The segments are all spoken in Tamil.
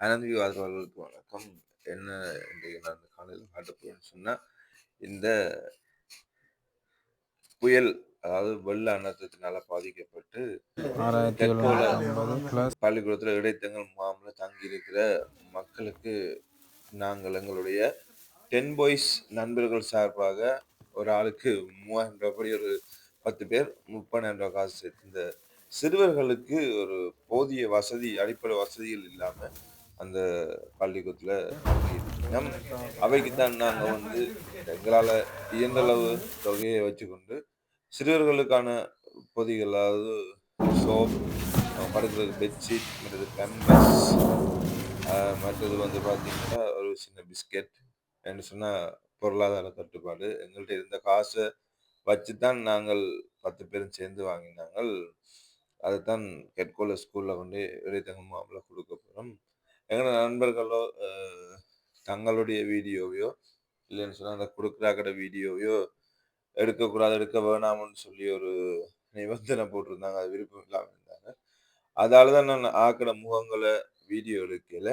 அனந்திவாதவர்களுக்கு வணக்கம். என்ன இன்றைக்கு நான் இந்த காலையில் காட்டப்போறேன்னு சொன்னால் இந்த புயல் அதாவது வெள்ள அனர்த்தத்தினால பாதிக்கப்பட்டு பள்ளிக்கூடத்தில் இடைத்தங்கள் முகாமில் தங்கி இருக்கிற மக்களுக்கு நாங்கள் எங்களுடைய டென் பாய்ஸ் நண்பர்கள் சார்பாக ஒரு ஆளுக்கு மூவாயிரம் ரூபாய் ஒரு பத்து பேர் முப்பதாயிரம் ரூபாய் காசு சேர்த்து இந்த சிறுவர்களுக்கு ஒரு போதிய வசதி அடிப்படை வசதிகள் இல்லாமல் அந்த பள்ளிக்கூடத்தில் நம் அவைக்கு தான் நாங்கள் வந்து எங்களால் இயன்றளவு தொகையை வச்சுக்கொண்டு சிறுவர்களுக்கான பொதிகள் அதாவது சோப் படுக்கிறதுக்கு பெட்ஷீட் மற்றது பெம்பஸ் மற்றது வந்து பார்த்தீங்கன்னா ஒரு சின்ன பிஸ்கெட் என்று சொன்னால் பொருளாதார தட்டுப்பாடு. எங்கள்கிட்ட இருந்த காசை வச்சு தான் நாங்கள் பத்து பேரும் சேர்ந்து வாங்கினாங்கள். அதைத்தான் கெட்கோல ஸ்கூலில் கொண்டு இடைத்தங்க மாப்பிள்ள கொடுக்க போகிறோம் எங்களோட நண்பர்களோ தங்களுடைய வீடியோவையோ இல்லைன்னு சொன்னால் அந்த கொடுக்குறாக்கட வீடியோவையோ எடுக்கக்கூடாது எடுக்க வேணாம்னு சொல்லி ஒரு நிபந்தனை போட்டிருந்தாங்க. அது விருப்பம் இல்லாமல் இருந்தாங்க. அதால தான் நான் ஆக்கிற முகங்களை வீடியோ எடுக்கல.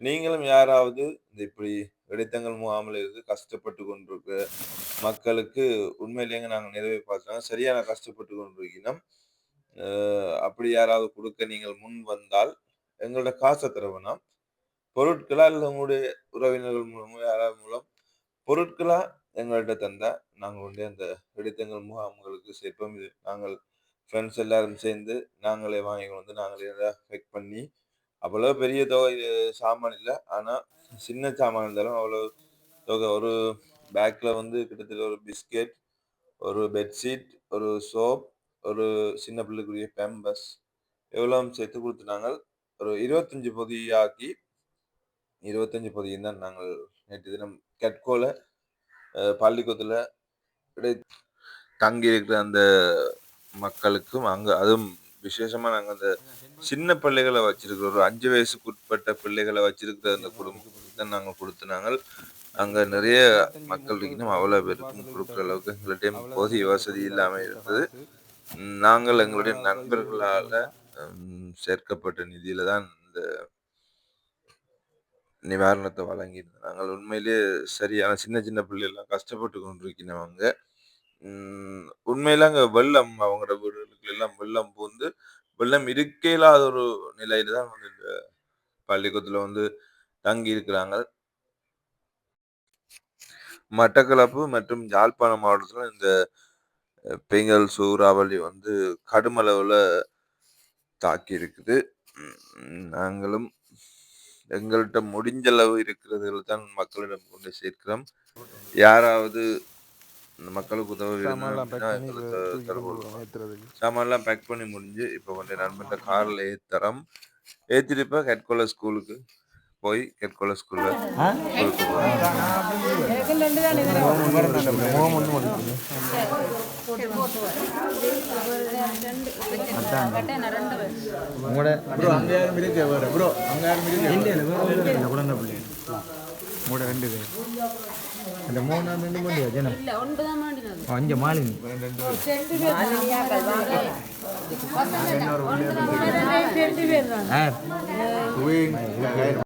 நீங்களும் யாராவது இந்த இப்படி இடைத்தங்கள் முகாமில் இருந்து கஷ்டப்பட்டு கொண்டிருக்க மக்களுக்கு உண்மையிலேங்க நாங்கள் நிறைவே பார்த்தோம் சரியான கஷ்டப்பட்டு கொண்டிருக்கணும் அப்படி யாராவது கொடுக்க நீங்கள் முன் வந்தால் எங்களோட காசை தர பொருட்களா இல்லை உங்களுடைய உறவினர்கள் மூலமோ யாராவது மூலம் பொருட்களா எங்கள்கிட்ட தந்தா நாங்கள் வந்து அந்த எடுத்தங்கள் முகாம்களுக்கு சேர்ப்போம். இது நாங்கள் ஃப்ரெண்ட்ஸ் எல்லாரும் சேர்ந்து நாங்களே வாங்கி வந்து நாங்களே பேக் பண்ணி அவ்வளோ பெரிய தொகை சாமான் இல்லை. ஆனால் சின்ன சாமான் இருந்தாலும் அவ்வளோ தொகை. ஒரு பேக்கில் வந்து கிட்டத்தட்ட ஒரு பிஸ்கெட் ஒரு பெட்ஷீட் ஒரு சோப் ஒரு சின்ன பிள்ளைக்குரிய பேம்பஸ் எவ்வளோ சேர்த்து கொடுத்துனாங்க ஒரு இருபத்தஞ்சு பொதியாக்கி இருபத்தஞ்சு பொதியும் தான் நாங்கள் நேற்று தினம் கெட்கோல பள்ளிக்கூடத்தில் இடை தங்கி இருக்கிற அந்த மக்களுக்கும் அங்கே அதுவும் விசேஷமாக நாங்கள் அந்த சின்ன பிள்ளைகளை வச்சிருக்கிற ஒரு அஞ்சு வயசுக்கு உட்பட்ட பிள்ளைகளை வச்சிருக்கிற அந்த குடும்பத்துக்கு தான் நாங்கள் கொடுத்தனாங்க அங்கே நிறைய மக்கள் இருக்கணும் அவ்வளோ பேருக்கும் கொடுக்குற அளவுக்கு எங்கள்கிட்ட போதிய வசதி இல்லாமல் இருந்தது. நாங்கள் எங்களுடைய நண்பர்களால் சேர்க்கப்பட்ட நிதியில தான் இந்த நிவாரணத்தை வழங்கியிருந்தோம் நாங்கள் உண்மையிலேயே சரியான சின்ன சின்ன பிள்ளைகள்லாம் கஷ்டப்பட்டு கொண்டிருக்கிறவங்க. உண்மையில அங்க வெள்ளம் அவங்களோட வீடுகளுக்கு எல்லாம் வெள்ளம் பூந்து வெள்ளம் இருக்க இல்லாத ஒரு நிலையில தான் வந்து இந்த பள்ளிக்கூடத்துல வந்து தங்கி இருக்கிறாங்க மட்டக்களப்பு மற்றும் யாழ்ப்பாணம் மாவட்டத்தில் இந்த பெங்கல் சூறாவளி வந்து கடுமளவில் தாக்கி இருக்குது நாங்களும் எங்கள்கிட்ட முடிஞ்ச அளவு இருக்கிறதுல தான் மக்களிடம் கொண்டு சேர்க்கிறோம். யாராவது இந்த மக்களுக்கு உதவ சாமான்லாம் பேக் பண்ணி முடிஞ்சு இப்போ வந்து நண்பன்ட்ட காரில் ஏற்றுறோம் ஏற்றிட்டு இப்போ ஹெட்கோல ஸ்கூலுக்கு இல்லை குழந்தை பிள்ளை உங்களோட ரெண்டு பேர் இந்த மூணு ரெண்டு மணி ஜனம் அஞ்சு மாலினி ரெண்டு பேர் தான் ஆ